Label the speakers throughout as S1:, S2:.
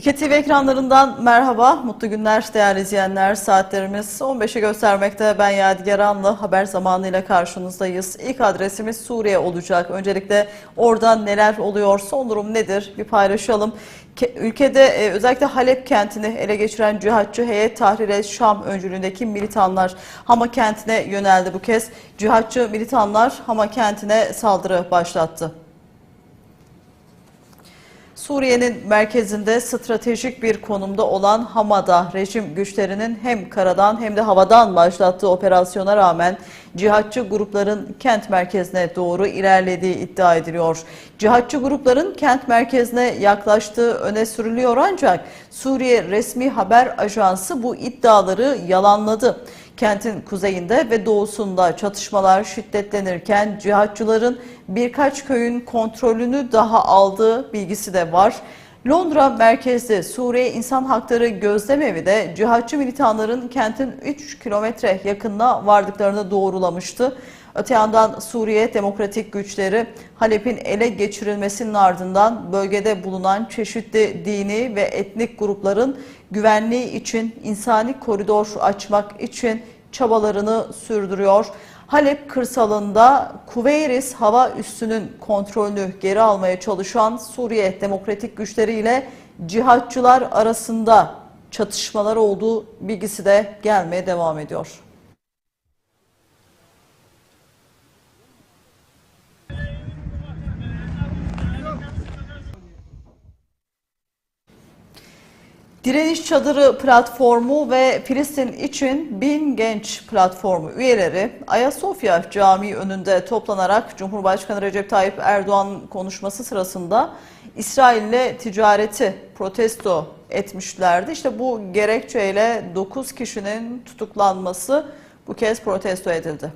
S1: İki TV ekranlarından merhaba, mutlu günler değerli izleyenler. Saatlerimiz 15'i göstermekte. Ben Yadigar Anlı, haber zamanıyla karşınızdayız. İlk adresimiz Suriye olacak. Öncelikle orada neler oluyor, son durum nedir bir paylaşalım. Ke- Ülkede e, özellikle Halep kentini ele geçiren cihatçı heyet Tahrir Şam öncülüğündeki militanlar Hama kentine yöneldi bu kez. Cihatçı militanlar Hama kentine saldırı başlattı. Suriye'nin merkezinde stratejik bir konumda olan Hama'da rejim güçlerinin hem karadan hem de havadan başlattığı operasyona rağmen cihatçı grupların kent merkezine doğru ilerlediği iddia ediliyor. Cihatçı grupların kent merkezine yaklaştığı öne sürülüyor ancak Suriye resmi haber ajansı bu iddiaları yalanladı. Kentin kuzeyinde ve doğusunda çatışmalar şiddetlenirken cihatçıların birkaç köyün kontrolünü daha aldığı bilgisi de var. Londra merkezli Suriye İnsan Hakları Gözlemevi de cihatçı militanların kentin 3 kilometre yakınına vardıklarını doğrulamıştı. Öte yandan Suriye Demokratik Güçleri Halep'in ele geçirilmesinin ardından bölgede bulunan çeşitli dini ve etnik grupların güvenliği için insani koridor açmak için çabalarını sürdürüyor. Halep kırsalında Kuveyris hava üssünün kontrolünü geri almaya çalışan Suriye Demokratik Güçleri ile cihatçılar arasında çatışmalar olduğu bilgisi de gelmeye devam ediyor. Direniş Çadırı platformu ve Filistin için Bin Genç platformu üyeleri Ayasofya Camii önünde toplanarak Cumhurbaşkanı Recep Tayyip Erdoğan konuşması sırasında İsrail'le ticareti protesto etmişlerdi. İşte bu gerekçeyle 9 kişinin tutuklanması bu kez protesto edildi.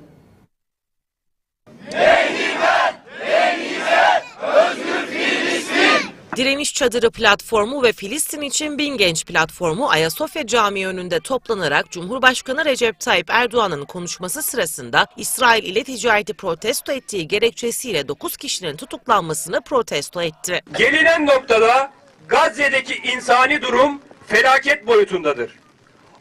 S2: Direniş Çadırı platformu ve Filistin için Bin Genç platformu Ayasofya Camii önünde toplanarak Cumhurbaşkanı Recep Tayyip Erdoğan'ın konuşması sırasında İsrail ile ticareti protesto ettiği gerekçesiyle 9 kişinin tutuklanmasını protesto etti.
S3: Gelinen noktada Gazze'deki insani durum felaket boyutundadır.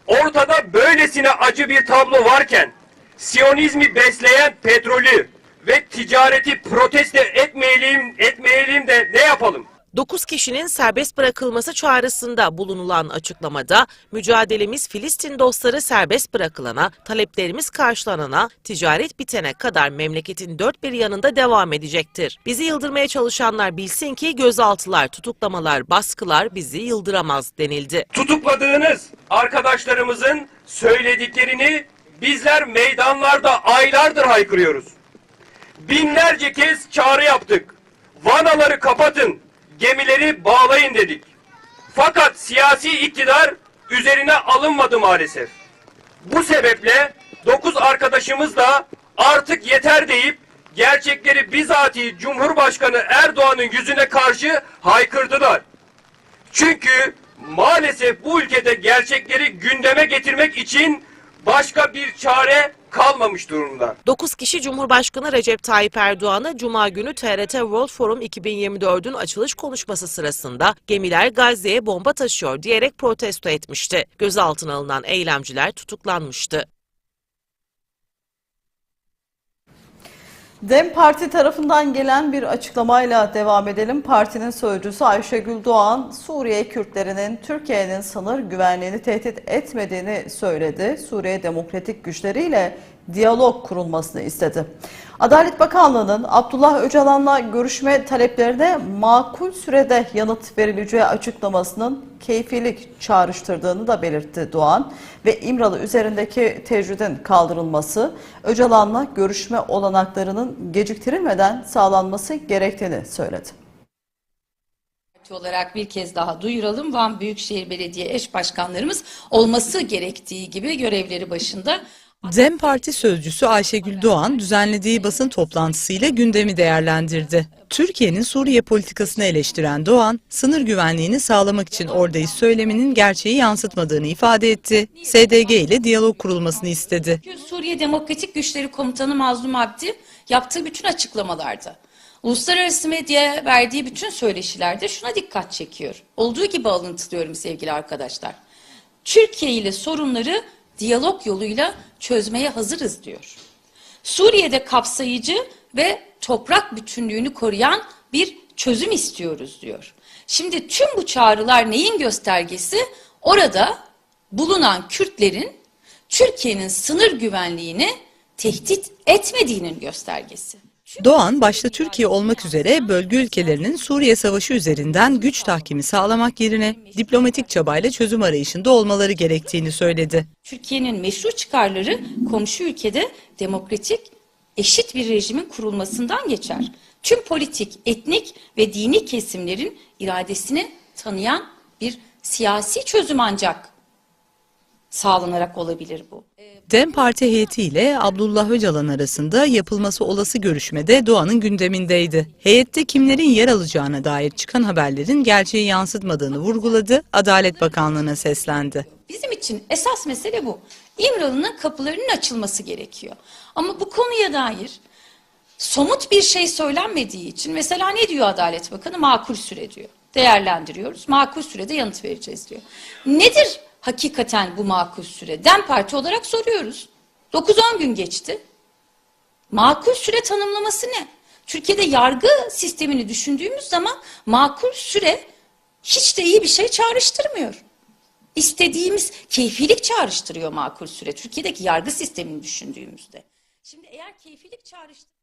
S3: Ortada böylesine acı bir tablo varken Siyonizmi besleyen petrolü ve ticareti protesto etmeyelim, etmeyelim de ne yapalım?
S2: 9 kişinin serbest bırakılması çağrısında bulunulan açıklamada mücadelemiz Filistin dostları serbest bırakılana, taleplerimiz karşılanana, ticaret bitene kadar memleketin dört bir yanında devam edecektir. Bizi yıldırmaya çalışanlar bilsin ki gözaltılar, tutuklamalar, baskılar bizi yıldıramaz denildi.
S3: Tutukladığınız arkadaşlarımızın söylediklerini bizler meydanlarda aylardır haykırıyoruz. Binlerce kez çağrı yaptık. Vanaları kapatın, gemileri bağlayın dedik. Fakat siyasi iktidar üzerine alınmadı maalesef. Bu sebeple 9 arkadaşımız da artık yeter deyip gerçekleri bizatihi Cumhurbaşkanı Erdoğan'ın yüzüne karşı haykırdılar. Çünkü maalesef bu ülkede gerçekleri gündeme getirmek için başka bir çare kalmamış durumda.
S2: 9 kişi Cumhurbaşkanı Recep Tayyip Erdoğan'a Cuma günü TRT World Forum 2024'ün açılış konuşması sırasında gemiler Gazze'ye bomba taşıyor diyerek protesto etmişti. Gözaltına alınan eylemciler tutuklanmıştı.
S1: DEM Parti tarafından gelen bir açıklamayla devam edelim. Partinin sözcüsü Ayşegül Doğan, Suriye Kürtlerinin Türkiye'nin sınır güvenliğini tehdit etmediğini söyledi. Suriye Demokratik Güçleriyle diyalog kurulmasını istedi. Adalet Bakanlığı'nın Abdullah Öcalan'la görüşme taleplerine makul sürede yanıt verileceği açıklamasının keyfilik çağrıştırdığını da belirtti Doğan ve İmralı üzerindeki tecridin kaldırılması, Öcalan'la görüşme olanaklarının geciktirilmeden sağlanması gerektiğini söyledi.
S4: Parti olarak bir kez daha duyuralım. Van Büyükşehir Belediye eş başkanlarımız olması gerektiği gibi görevleri başında.
S5: DEM Parti sözcüsü Ayşegül Doğan düzenlediği basın toplantısıyla gündemi değerlendirdi. Türkiye'nin Suriye politikasını eleştiren Doğan, sınır güvenliğini sağlamak için oradayız söyleminin gerçeği yansıtmadığını ifade etti. SDG ile diyalog kurulmasını istedi.
S4: Suriye Demokratik Güçleri Komutanı Mazlum Abdi yaptığı bütün açıklamalarda Uluslararası medya verdiği bütün söyleşilerde şuna dikkat çekiyor. Olduğu gibi alıntılıyorum sevgili arkadaşlar. Türkiye ile sorunları diyalog yoluyla çözmeye hazırız diyor. Suriye'de kapsayıcı ve toprak bütünlüğünü koruyan bir çözüm istiyoruz diyor. Şimdi tüm bu çağrılar neyin göstergesi? Orada bulunan Kürtlerin Türkiye'nin sınır güvenliğini tehdit etmediğinin göstergesi.
S5: Doğan başta Türkiye olmak üzere bölge ülkelerinin Suriye Savaşı üzerinden güç tahkimi sağlamak yerine diplomatik çabayla çözüm arayışında olmaları gerektiğini söyledi.
S4: Türkiye'nin meşru çıkarları komşu ülkede demokratik, eşit bir rejimin kurulmasından geçer. Tüm politik, etnik ve dini kesimlerin iradesini tanıyan bir siyasi çözüm ancak sağlanarak olabilir bu.
S5: DEM Parti heyetiyle Abdullah Öcalan arasında yapılması olası görüşmede Doğan'ın gündemindeydi. Heyette kimlerin yer alacağına dair çıkan haberlerin gerçeği yansıtmadığını vurguladı, Adalet Bakanlığı'na seslendi.
S4: Bizim için esas mesele bu. İmralı'nın kapılarının açılması gerekiyor. Ama bu konuya dair somut bir şey söylenmediği için mesela ne diyor Adalet Bakanı? Makul süre diyor. Değerlendiriyoruz. Makul sürede yanıt vereceğiz diyor. Nedir hakikaten bu makul süre? DEM Parti olarak soruyoruz. 9-10 gün geçti. Makul süre tanımlaması ne? Türkiye'de yargı sistemini düşündüğümüz zaman makul süre hiç de iyi bir şey çağrıştırmıyor. İstediğimiz keyfilik çağrıştırıyor makul süre. Türkiye'deki yargı sistemini düşündüğümüzde. Şimdi eğer keyfilik çağrıştırıyor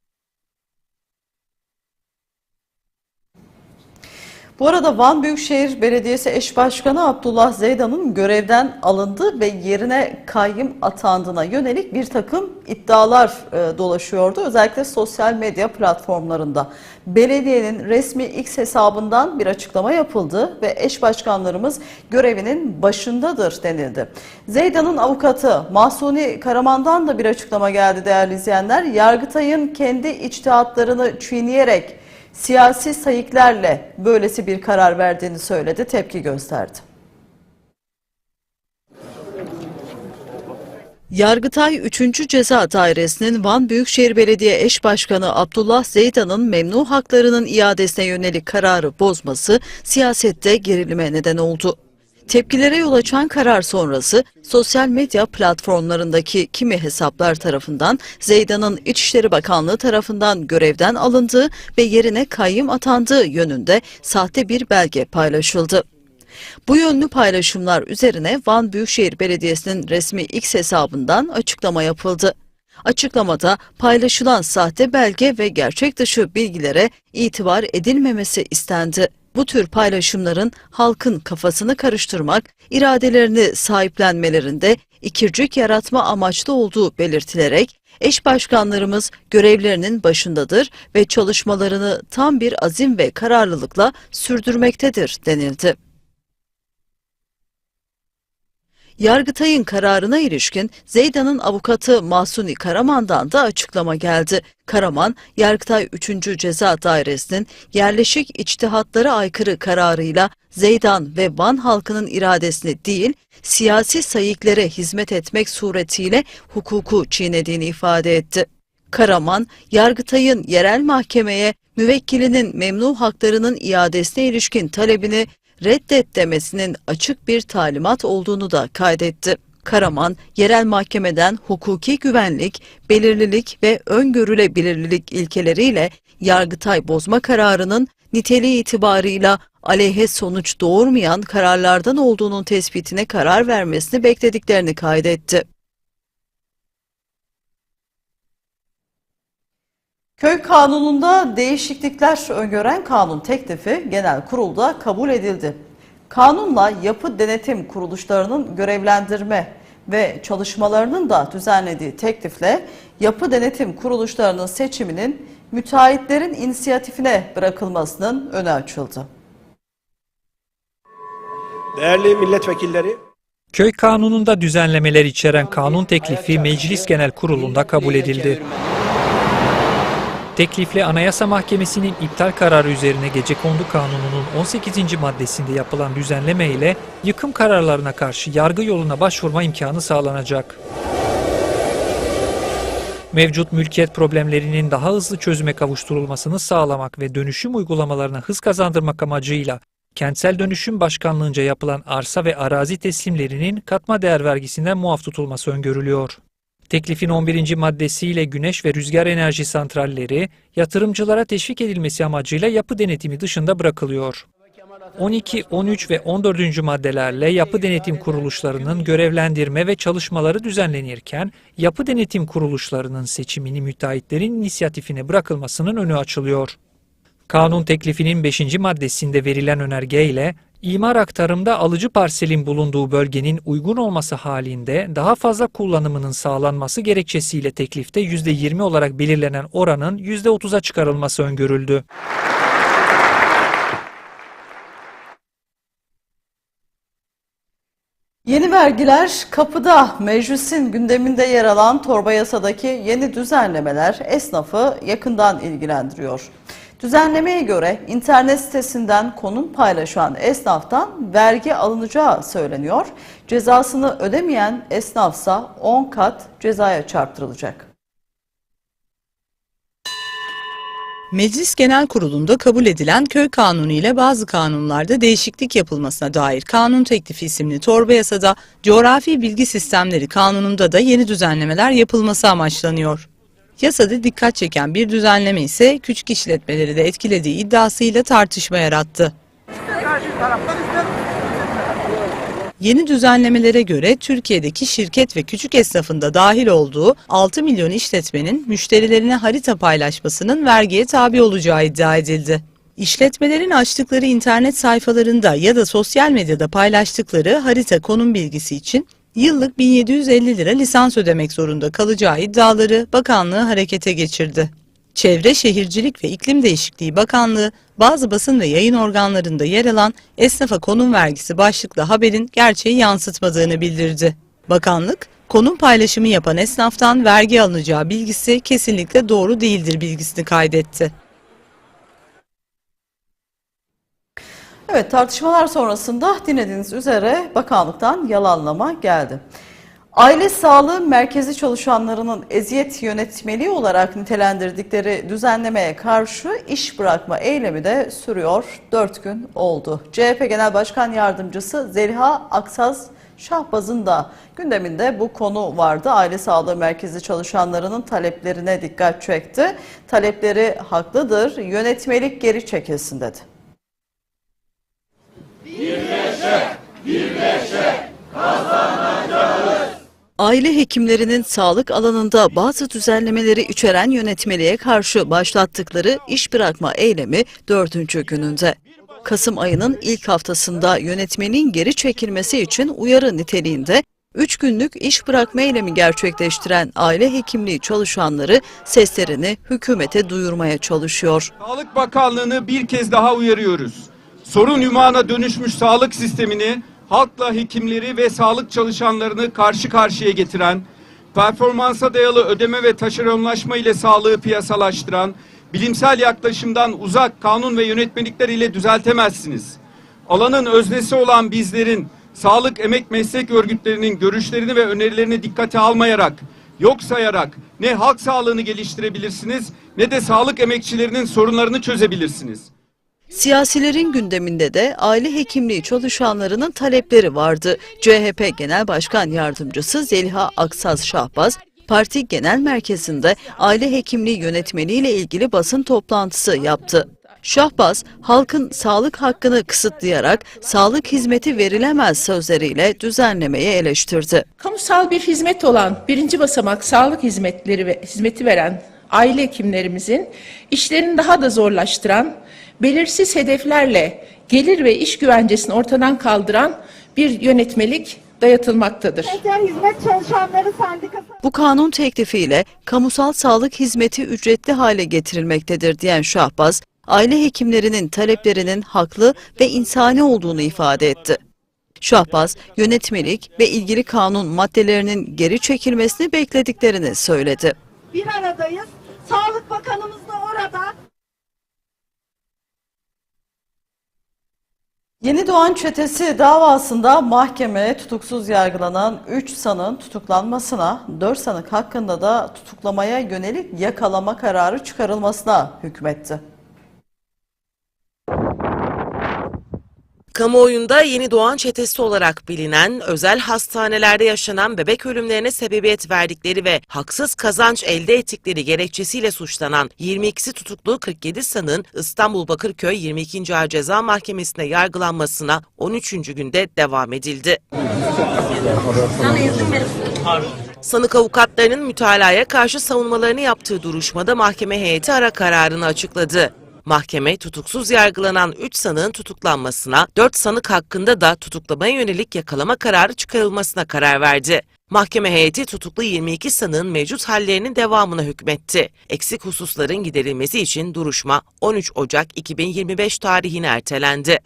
S1: Bu arada Van Büyükşehir Belediyesi Eş Başkanı Abdullah Zeydan'ın görevden alındı ve yerine kayyım atandığına yönelik bir takım iddialar e, dolaşıyordu. Özellikle sosyal medya platformlarında. Belediyenin resmi X hesabından bir açıklama yapıldı ve eş başkanlarımız görevinin başındadır denildi. Zeydan'ın avukatı Mahsuni Karaman'dan da bir açıklama geldi değerli izleyenler. Yargıtay'ın kendi içtihatlarını çiğneyerek siyasi sayıklarla böylesi bir karar verdiğini söyledi, tepki gösterdi. Yargıtay 3. Ceza Dairesi'nin Van Büyükşehir Belediye Eş Başkanı Abdullah Zeydan'ın memnu haklarının iadesine yönelik kararı bozması siyasette gerilime neden oldu. Tepkilere yol açan karar sonrası sosyal medya platformlarındaki kimi hesaplar tarafından Zeydan'ın İçişleri Bakanlığı tarafından görevden alındığı ve yerine kayyım atandığı yönünde sahte bir belge paylaşıldı. Bu yönlü paylaşımlar üzerine Van Büyükşehir Belediyesi'nin resmi X hesabından açıklama yapıldı. Açıklamada paylaşılan sahte belge ve gerçek dışı bilgilere itibar edilmemesi istendi. Bu tür paylaşımların halkın kafasını karıştırmak, iradelerini sahiplenmelerinde ikircik yaratma amaçlı olduğu belirtilerek eş başkanlarımız görevlerinin başındadır ve çalışmalarını tam bir azim ve kararlılıkla sürdürmektedir denildi. Yargıtay'ın kararına ilişkin Zeydan'ın avukatı Mahsuni Karaman'dan da açıklama geldi. Karaman, Yargıtay 3. Ceza Dairesi'nin yerleşik içtihatlara aykırı kararıyla Zeydan ve Van halkının iradesini değil, siyasi sayıklara hizmet etmek suretiyle hukuku çiğnediğini ifade etti. Karaman, Yargıtay'ın yerel mahkemeye müvekkilinin memnu haklarının iadesine ilişkin talebini reddet demesinin açık bir talimat olduğunu da kaydetti. Karaman, yerel mahkemeden hukuki güvenlik, belirlilik ve öngörülebilirlik ilkeleriyle Yargıtay bozma kararının niteliği itibarıyla aleyhe sonuç doğurmayan kararlardan olduğunun tespitine karar vermesini beklediklerini kaydetti. Köy kanununda değişiklikler öngören kanun teklifi genel kurulda kabul edildi. Kanunla yapı denetim kuruluşlarının görevlendirme ve çalışmalarının da düzenlediği teklifle yapı denetim kuruluşlarının seçiminin müteahhitlerin inisiyatifine bırakılmasının önü açıldı.
S6: Değerli milletvekilleri,
S7: Köy kanununda düzenlemeler içeren kanun teklifi Meclis Genel Kurulu'nda kabul edildi. Teklifle Anayasa Mahkemesi'nin iptal kararı üzerine Gecekondu Kanunu'nun 18. maddesinde yapılan düzenleme ile yıkım kararlarına karşı yargı yoluna başvurma imkanı sağlanacak. Mevcut mülkiyet problemlerinin daha hızlı çözüme kavuşturulmasını sağlamak ve dönüşüm uygulamalarına hız kazandırmak amacıyla Kentsel Dönüşüm Başkanlığınca yapılan arsa ve arazi teslimlerinin katma değer vergisinden muaf tutulması öngörülüyor. Teklifin 11. maddesiyle güneş ve rüzgar enerji santralleri yatırımcılara teşvik edilmesi amacıyla yapı denetimi dışında bırakılıyor. 12, 13 ve 14. maddelerle yapı denetim kuruluşlarının görevlendirme ve çalışmaları düzenlenirken yapı denetim kuruluşlarının seçimini müteahhitlerin inisiyatifine bırakılmasının önü açılıyor. Kanun teklifinin 5. maddesinde verilen önergeyle imar aktarımda alıcı parselin bulunduğu bölgenin uygun olması halinde daha fazla kullanımının sağlanması gerekçesiyle teklifte %20 olarak belirlenen oranın %30'a çıkarılması öngörüldü.
S1: Yeni vergiler kapıda. Meclisin gündeminde yer alan torba yasadaki yeni düzenlemeler esnafı yakından ilgilendiriyor. Düzenlemeye göre internet sitesinden konum paylaşan esnaftan vergi alınacağı söyleniyor. Cezasını ödemeyen esnafsa 10 kat cezaya çarptırılacak.
S5: Meclis Genel Kurulu'nda kabul edilen köy kanunu ile bazı kanunlarda değişiklik yapılmasına dair kanun teklifi isimli torba yasada coğrafi bilgi sistemleri kanununda da yeni düzenlemeler yapılması amaçlanıyor. Yasada dikkat çeken bir düzenleme ise küçük işletmeleri de etkilediği iddiasıyla tartışma yarattı. Yeni düzenlemelere göre Türkiye'deki şirket ve küçük esnafında dahil olduğu 6 milyon işletmenin müşterilerine harita paylaşmasının vergiye tabi olacağı iddia edildi. İşletmelerin açtıkları internet sayfalarında ya da sosyal medyada paylaştıkları harita konum bilgisi için yıllık 1750 lira lisans ödemek zorunda kalacağı iddiaları bakanlığı harekete geçirdi. Çevre, Şehircilik ve İklim Değişikliği Bakanlığı bazı basın ve yayın organlarında yer alan esnafa konum vergisi başlıklı haberin gerçeği yansıtmadığını bildirdi. Bakanlık, konum paylaşımı yapan esnaftan vergi alınacağı bilgisi kesinlikle doğru değildir bilgisini kaydetti.
S1: Evet tartışmalar sonrasında dinlediğiniz üzere bakanlıktan yalanlama geldi. Aile sağlığı merkezi çalışanlarının eziyet yönetmeliği olarak nitelendirdikleri düzenlemeye karşı iş bırakma eylemi de sürüyor. 4 gün oldu. CHP Genel Başkan Yardımcısı Zeliha Aksaz Şahbaz'ın da gündeminde bu konu vardı. Aile sağlığı merkezi çalışanlarının taleplerine dikkat çekti. Talepleri haklıdır, yönetmelik geri çekilsin dedi. Aile hekimlerinin sağlık alanında bazı düzenlemeleri içeren yönetmeliğe karşı başlattıkları iş bırakma eylemi dördüncü gününde. Kasım ayının ilk haftasında yönetmeliğin geri çekilmesi için uyarı niteliğinde 3 günlük iş bırakma eylemi gerçekleştiren aile hekimliği çalışanları seslerini hükümete duyurmaya çalışıyor.
S8: Sağlık Bakanlığı'nı bir kez daha uyarıyoruz. Sorun yumağına dönüşmüş sağlık sistemini halkla hekimleri ve sağlık çalışanlarını karşı karşıya getiren, performansa dayalı ödeme ve taşeronlaşma ile sağlığı piyasalaştıran, bilimsel yaklaşımdan uzak kanun ve yönetmelikler ile düzeltemezsiniz. Alanın öznesi olan bizlerin sağlık emek meslek örgütlerinin görüşlerini ve önerilerini dikkate almayarak, yok sayarak ne halk sağlığını geliştirebilirsiniz ne de sağlık emekçilerinin sorunlarını çözebilirsiniz.
S1: Siyasilerin gündeminde de aile hekimliği çalışanlarının talepleri vardı. CHP Genel Başkan Yardımcısı Zeliha Aksaz Şahbaz, parti genel merkezinde aile hekimliği yönetmeliğiyle ilgili basın toplantısı yaptı. Şahbaz, halkın sağlık hakkını kısıtlayarak sağlık hizmeti verilemez sözleriyle düzenlemeyi eleştirdi.
S9: Kamusal bir hizmet olan birinci basamak sağlık hizmetleri ve hizmeti veren aile hekimlerimizin işlerini daha da zorlaştıran, belirsiz hedeflerle gelir ve iş güvencesini ortadan kaldıran bir yönetmelik dayatılmaktadır.
S10: Sosyal Hizmet Çalışanları Sendikası
S1: Bu kanun teklifiyle kamusal sağlık hizmeti ücretli hale getirilmektedir diyen Şahbaz, aile hekimlerinin taleplerinin haklı ve insani olduğunu ifade etti. Şahbaz, yönetmelik ve ilgili kanun maddelerinin geri çekilmesini beklediklerini söyledi.
S10: bir aradayız. Sağlık Bakanımız da orada.
S1: Yeni Doğan Çetesi davasında mahkeme tutuksuz yargılanan 3 sanığın tutuklanmasına, 4 sanık hakkında da tutuklamaya yönelik yakalama kararı çıkarılmasına hükmetti.
S2: Kamuoyunda yeni doğan çetesi olarak bilinen, özel hastanelerde yaşanan bebek ölümlerine sebebiyet verdikleri ve haksız kazanç elde ettikleri gerekçesiyle suçlanan 22'si tutuklu 47 sanığın İstanbul Bakırköy 22. Ağır Ceza Mahkemesi'nde yargılanmasına 13. günde devam edildi. Sanık avukatlarının mütalaya karşı savunmalarını yaptığı duruşmada mahkeme heyeti ara kararını açıkladı. Mahkeme tutuksuz yargılanan 3 sanığın tutuklanmasına, 4 sanık hakkında da tutuklamaya yönelik yakalama kararı çıkarılmasına karar verdi. Mahkeme heyeti tutuklu 22 sanığın mevcut hallerinin devamına hükmetti. Eksik hususların giderilmesi için duruşma 13 Ocak 2025 tarihine ertelendi.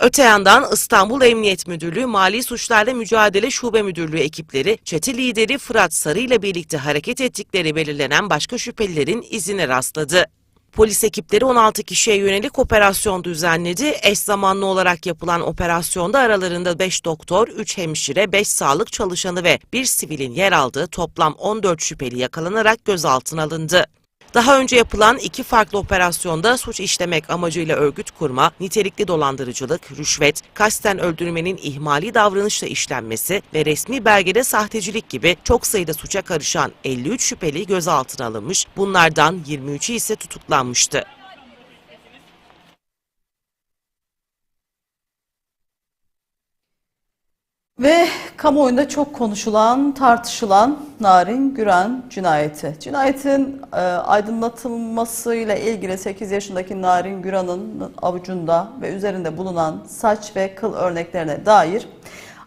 S2: Öte yandan İstanbul Emniyet Müdürlüğü Mali Suçlarla Mücadele Şube Müdürlüğü ekipleri çete lideri Fırat Sarı ile birlikte hareket ettikleri belirlenen başka şüphelilerin izine rastladı. Polis ekipleri 16 kişiye yönelik operasyon düzenledi. Eş zamanlı olarak yapılan operasyonda aralarında 5 doktor, 3 hemşire, 5 sağlık çalışanı ve 1 sivilin yer aldığı toplam 14 şüpheli yakalanarak gözaltına alındı. Daha önce yapılan iki farklı operasyonda suç işlemek amacıyla örgüt kurma, nitelikli dolandırıcılık, rüşvet, kasten öldürmenin ihmali davranışla işlenmesi ve resmi belgede sahtecilik gibi çok sayıda suça karışan 53 şüpheli gözaltına alınmış, bunlardan 23'ü ise tutuklanmıştı.
S1: Ve kamuoyunda çok konuşulan, tartışılan Narin Güren cinayeti. Cinayetin e, aydınlatılmasıyla ilgili 8 yaşındaki Narin Güran'ın avucunda ve üzerinde bulunan saç ve kıl örneklerine dair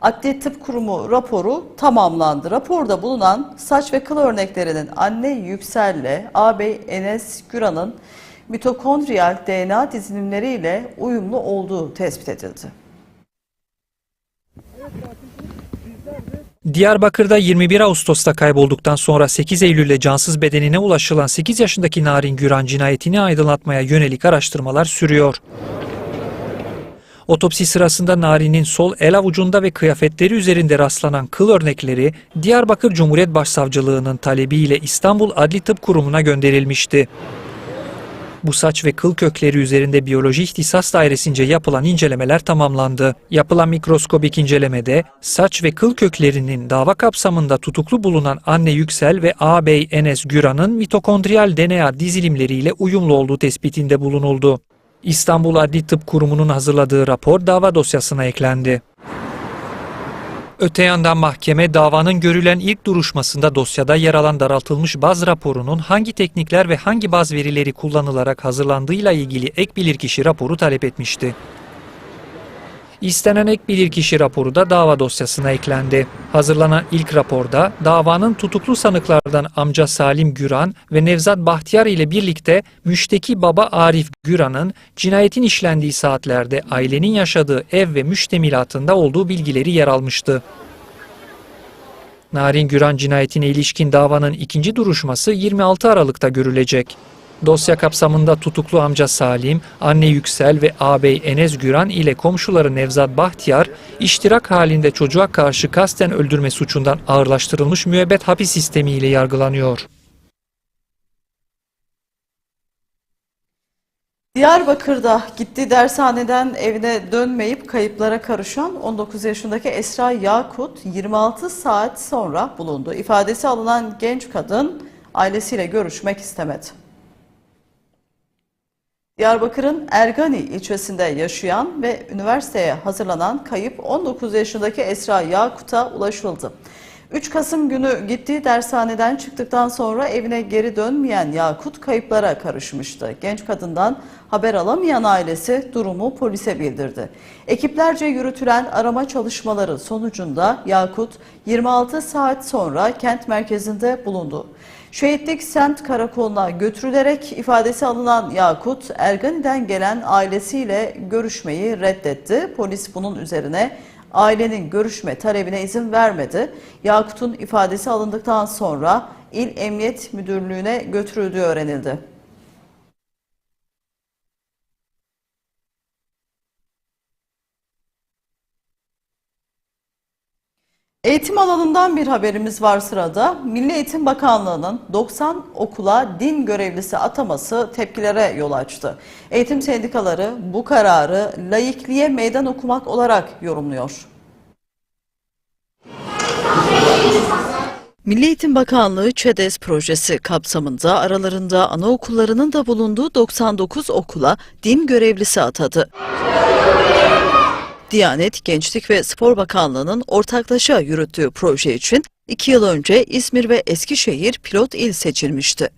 S1: Adli Tıp Kurumu raporu tamamlandı. Raporda bulunan saç ve kıl örneklerinin anne Yüksel'le ağabey Enes Güran'ın mitokondriyal DNA dizilimleriyle uyumlu olduğu tespit edildi.
S7: Diyarbakır'da 21 Ağustos'ta kaybolduktan sonra 8 Eylül'de cansız bedenine ulaşılan 8 yaşındaki Narin Güran cinayetini aydınlatmaya yönelik araştırmalar sürüyor. Otopsi sırasında Narin'in sol el avucunda ve kıyafetleri üzerinde rastlanan kıl örnekleri Diyarbakır Cumhuriyet Başsavcılığı'nın talebiyle İstanbul Adli Tıp Kurumu'na gönderilmişti. Bu saç ve kıl kökleri üzerinde biyoloji ihtisas dairesince yapılan incelemeler tamamlandı. Yapılan mikroskobik incelemede saç ve kıl köklerinin dava kapsamında tutuklu bulunan anne Yüksel ve ağabey Enes Güran'ın mitokondriyal DNA dizilimleriyle uyumlu olduğu tespitinde bulunuldu. İstanbul Adli Tıp Kurumu'nun hazırladığı rapor dava dosyasına eklendi. Öte yandan mahkeme davanın görülen ilk duruşmasında dosyada yer alan daraltılmış baz raporunun hangi teknikler ve hangi baz verileri kullanılarak hazırlandığıyla ilgili ek bilirkişi raporu talep etmişti. İstenen ek bilirkişi raporu da dava dosyasına eklendi. Hazırlanan ilk raporda davanın tutuklu sanıklardan amca Salim Güran ve Nevzat Bahtiyar ile birlikte müşteki baba Arif Güran'ın cinayetin işlendiği saatlerde ailenin yaşadığı ev ve müştemilatında olduğu bilgileri yer almıştı. Narin Güran cinayetine ilişkin davanın ikinci duruşması 26 Aralık'ta görülecek. Dosya kapsamında tutuklu amca Salim, anne Yüksel ve ağabey Enes Güran ile komşuları Nevzat Bahtiyar, iştirak halinde çocuğa karşı kasten öldürme suçundan ağırlaştırılmış müebbet hapis sistemiyle yargılanıyor.
S1: Diyarbakır'da gittiği dershaneden evine dönmeyip kayıplara karışan 19 yaşındaki Esra Yakut 26 saat sonra bulundu. İfadesi alınan genç kadın ailesiyle görüşmek istemedi. Diyarbakır'ın Ergani ilçesinde yaşayan ve üniversiteye hazırlanan kayıp 19 yaşındaki Esra Yakut'a ulaşıldı. 3 Kasım günü gittiği dershaneden çıktıktan sonra evine geri dönmeyen Yakut kayıplara karışmıştı. Genç kadından haber alamayan ailesi durumu polise bildirdi. Ekiplerce yürütülen arama çalışmaları sonucunda Yakut 26 saat sonra kent merkezinde bulundu. Şehitlik semt karakoluna götürülerek ifadesi alınan Yakut, Ergani'den gelen ailesiyle görüşmeyi reddetti. Polis bunun üzerine ailenin görüşme talebine izin vermedi. Yakut'un ifadesi alındıktan sonra İl Emniyet Müdürlüğü'ne götürüldüğü öğrenildi. Eğitim alanından bir haberimiz var sırada. Milli Eğitim Bakanlığı'nın 90 okula din görevlisi ataması tepkilere yol açtı. Eğitim sendikaları bu kararı laikliğe meydan okumak olarak yorumluyor. Milli Eğitim Bakanlığı ÇEDES projesi kapsamında aralarında anaokullarının da bulunduğu 99 okula din görevlisi atadı. Diyanet Gençlik ve Spor Bakanlığı'nın ortaklaşa yürüttüğü proje için 2 yıl önce İzmir ve Eskişehir pilot il seçilmişti.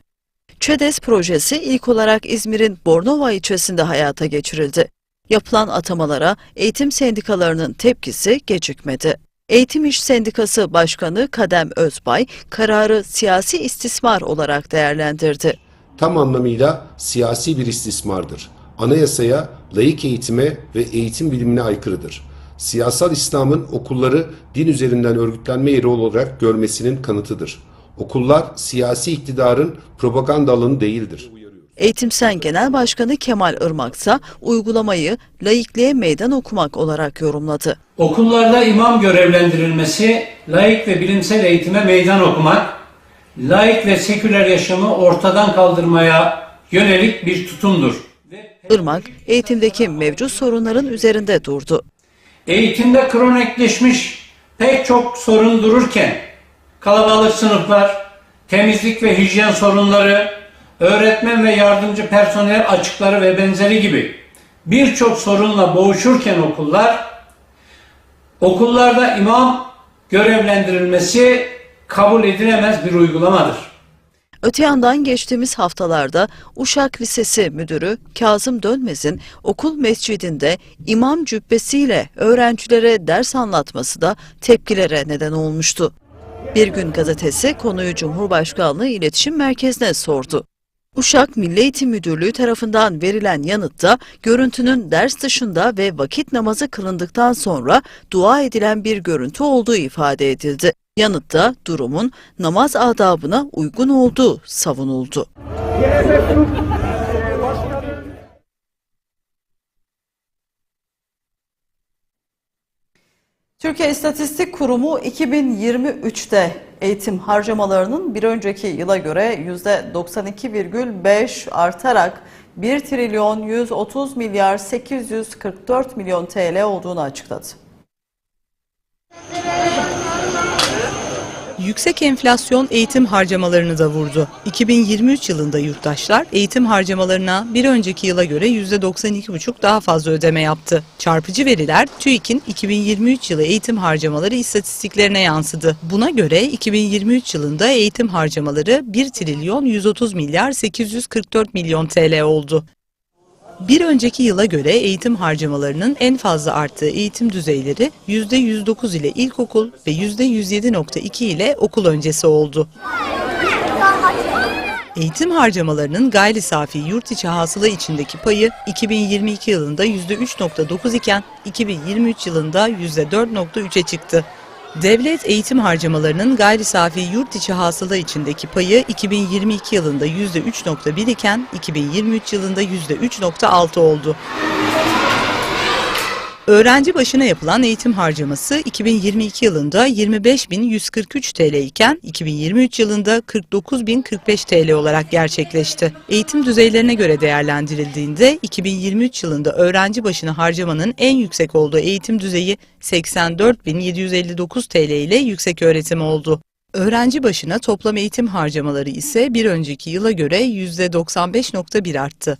S1: ÇEDES projesi ilk olarak İzmir'in Bornova ilçesinde hayata geçirildi. Yapılan atamalara eğitim sendikalarının tepkisi gecikmedi. Eğitim İş Sendikası Başkanı Kadem Özbay kararı siyasi istismar olarak değerlendirdi.
S11: tam anlamıyla siyasi bir istismardır. Anayasaya, laik eğitime ve eğitim bilimine aykırıdır. Siyasal İslam'ın okulları din üzerinden örgütlenme yeri olarak görmesinin kanıtıdır. Okullar siyasi iktidarın propaganda alanı değildir.
S1: Eğitimsen Genel Başkanı Kemal Irmak ise uygulamayı laikliğe meydan okumak olarak yorumladı.
S12: Okullarda imam görevlendirilmesi, laik ve bilimsel eğitime meydan okumak, laik ve seküler yaşamı ortadan kaldırmaya yönelik bir tutumdur.
S1: Irmak, eğitimdeki mevcut sorunların üzerinde durdu.
S12: Eğitimde kronikleşmiş pek çok sorun dururken, kalabalık sınıflar, temizlik ve hijyen sorunları, öğretmen ve yardımcı personel açıkları ve benzeri gibi birçok sorunla boğuşurken okullar, okullarda imam görevlendirilmesi kabul edilemez bir uygulamadır.
S1: Öte yandan geçtiğimiz haftalarda Uşak Lisesi Müdürü Kazım Dönmez'in okul mescidinde imam cübbesiyle öğrencilere ders anlatması da tepkilere neden olmuştu. Bir gün gazetesi konuyu Cumhurbaşkanlığı İletişim Merkezi'ne sordu. Uşak Milli Eğitim Müdürlüğü tarafından verilen yanıtta görüntünün ders dışında ve vakit namazı kılındıktan sonra dua edilen bir görüntü olduğu ifade edildi. Yanıtta durumun namaz adabına uygun olduğu savunuldu. Türkiye İstatistik Kurumu 2023'te eğitim harcamalarının bir önceki yıla göre %92,5 artarak 1 trilyon 130 milyar 844 milyon TL olduğunu açıkladı.
S5: Yüksek enflasyon eğitim harcamalarını da vurdu. 2023 yılında yurttaşlar eğitim harcamalarına bir önceki yıla göre %92,5 daha fazla ödeme yaptı. Çarpıcı veriler TÜİK'in 2023 yılı eğitim harcamaları istatistiklerine yansıdı. Buna göre 2023 yılında eğitim harcamaları 1 trilyon 130 milyar 844 milyon TL oldu. Bir önceki yıla göre eğitim harcamalarının en fazla arttığı eğitim düzeyleri %109 ile ilkokul ve %107.2 ile okul öncesi oldu. Eğitim harcamalarının gayri safi yurt içi hasıla içindeki payı 2022 yılında %3.9 iken 2023 yılında %4.3'e çıktı. Devlet eğitim harcamalarının gayri safi yurt içi hasıla içindeki payı 2022 yılında %3.1 iken 2023 yılında %3.6 oldu. Öğrenci başına yapılan eğitim harcaması 2022 yılında 25.143 TL iken 2023 yılında 49.045 TL olarak gerçekleşti. Eğitim düzeylerine göre değerlendirildiğinde 2023 yılında öğrenci başına harcamanın en yüksek olduğu eğitim düzeyi 84.759 TL ile yüksek öğretim oldu. Öğrenci başına toplam eğitim harcamaları ise bir önceki yıla göre %95.1 arttı.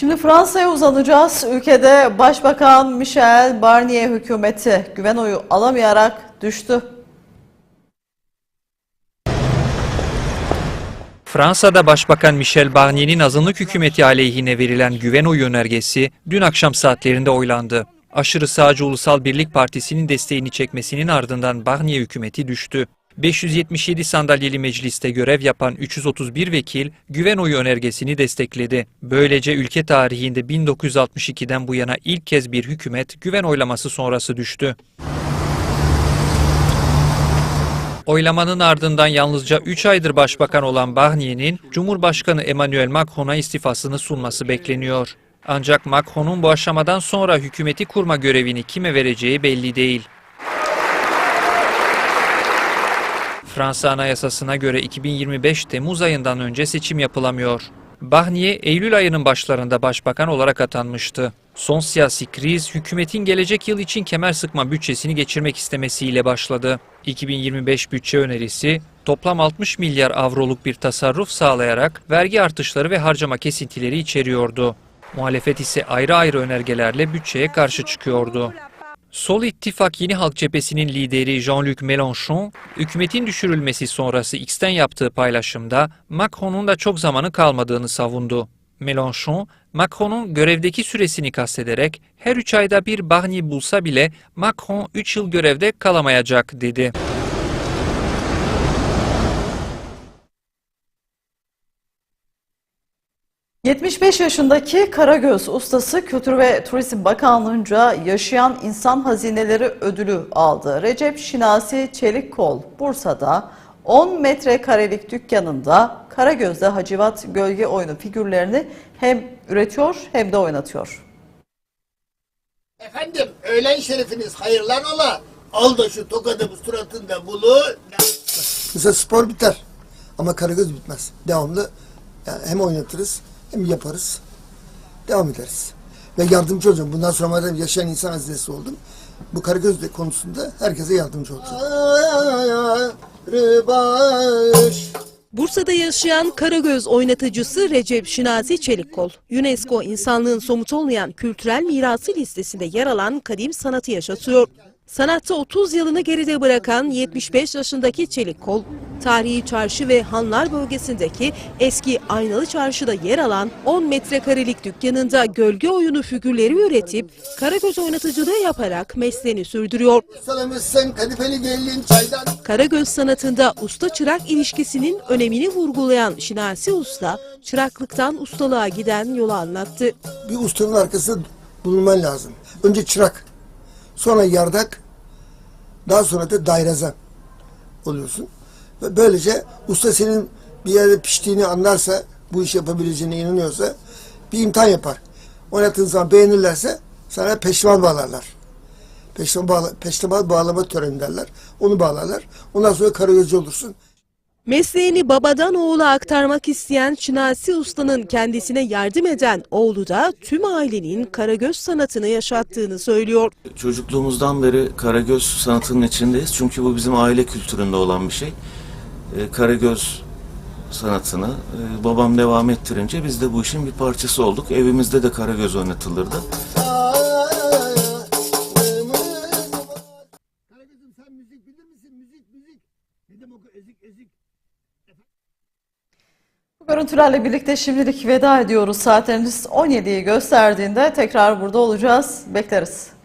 S1: Şimdi Fransa'ya uzanacağız. Ülkede Başbakan Michel Barnier hükümeti güven oyu alamayarak düştü.
S7: Fransa'da Başbakan Michel Barnier'in azınlık hükümeti aleyhine verilen güven oyu önergesi dün akşam saatlerinde oylandı. Aşırı sağcı Ulusal Birlik Partisi'nin desteğini çekmesinin ardından Barnier hükümeti düştü. 577 sandalyeli mecliste görev yapan 331 vekil güven oyu önergesini destekledi. Böylece ülke tarihinde 1962'den bu yana ilk kez bir hükümet güven oylaması sonrası düştü. Oylamanın ardından yalnızca 3 aydır başbakan olan Barnier'in Cumhurbaşkanı Emmanuel Macron'a istifasını sunması bekleniyor. Ancak Macron'un bu aşamadan sonra hükümeti kurma görevini kime vereceği belli değil. Fransa Anayasası'na göre 2025 Temmuz ayından önce seçim yapılamıyor. Barnier, Eylül ayının başlarında başbakan olarak atanmıştı. Son siyasi kriz, hükümetin gelecek yıl için kemer sıkma bütçesini geçirmek istemesiyle başladı. 2025 bütçe önerisi, toplam 60 milyar avroluk bir tasarruf sağlayarak vergi artışları ve harcama kesintileri içeriyordu. Muhalefet ise ayrı ayrı önergelerle bütçeye karşı çıkıyordu. Sol İttifak Yeni Halk Cephesi'nin lideri Jean-Luc Mélenchon, hükümetin düşürülmesi sonrası X'ten yaptığı paylaşımda Macron'un da çok zamanı kalmadığını savundu. Mélenchon, Macron'un görevdeki süresini kastederek her 3 ayda bir Barnier bulsa bile Macron 3 yıl görevde kalamayacak dedi.
S1: ...75 yaşındaki Karagöz ustası Kültür ve Turizm Bakanlığı'nca yaşayan insan hazineleri ödülü aldı. Recep Şinasi Çelikkol Bursa'da 10 metrekarelik dükkanında Karagöz'de Hacivat gölge oyunu figürlerini hem üretiyor hem de oynatıyor.
S13: Efendim öğlen şerefiniz hayırlar ola. Al da şu tokadımı suratında bulu. Mesela spor biter. Ama karagöz bitmez. Devamlı yani hem oynatırız hem yaparız. Devam ederiz. Ve yardımcı olacağım. Bundan sonra madem yaşayan insan hazinesi oldum. Bu karagöz de konusunda herkese yardımcı olacağım.
S14: Bursa'da yaşayan Karagöz oynatıcısı Recep Şinazi Çelikkol, UNESCO insanlığın somut olmayan kültürel mirası listesinde yer alan kadim sanatı yaşatıyor. Sanatta 30 yılını geride bırakan 75 yaşındaki Çelikkol, tarihi çarşı ve Hanlar bölgesindeki eski Aynalı Çarşı'da yer alan 10 metrekarelik dükkanında gölge oyunu figürleri üretip Karagöz oynatıcılığı yaparak mesleğini sürdürüyor.
S13: Gelin çaydan.
S14: Karagöz sanatında usta-çırak ilişkisinin önemini vurgulayan Şinasi Usta, çıraklıktan ustalığa giden yolu anlattı.
S13: bir ustanın arkasında bulunman lazım. Önce çırak, sonra yardak, daha sonra da dairazan oluyorsun. Ve böylece usta senin bir yerde piştiğini anlarsa, bu iş yapabileceğine inanıyorsa bir imtihan yapar. Oynattığın zaman beğenirlerse sana peştemal bağlarlar. Peştemal, bağla, peştemal bağlama töreni derler. Onu bağlarlar. Ondan sonra karagözcü olursun.
S14: Mesleğini babadan oğula aktarmak isteyen Şinasi Usta'nın kendisine yardım eden oğlu da tüm ailenin Karagöz sanatını yaşattığını söylüyor.
S15: Çocukluğumuzdan beri Karagöz sanatının içindeyiz. Çünkü bu bizim aile kültüründe olan bir şey. Ee, Karagöz sanatını e, babam devam ettirince biz de bu işin bir parçası olduk. Evimizde de Karagöz oynatılırdı.
S1: Görüntülerle birlikte şimdilik veda ediyoruz. Saatlerimiz 17'yi gösterdiğinde tekrar burada olacağız. Bekleriz.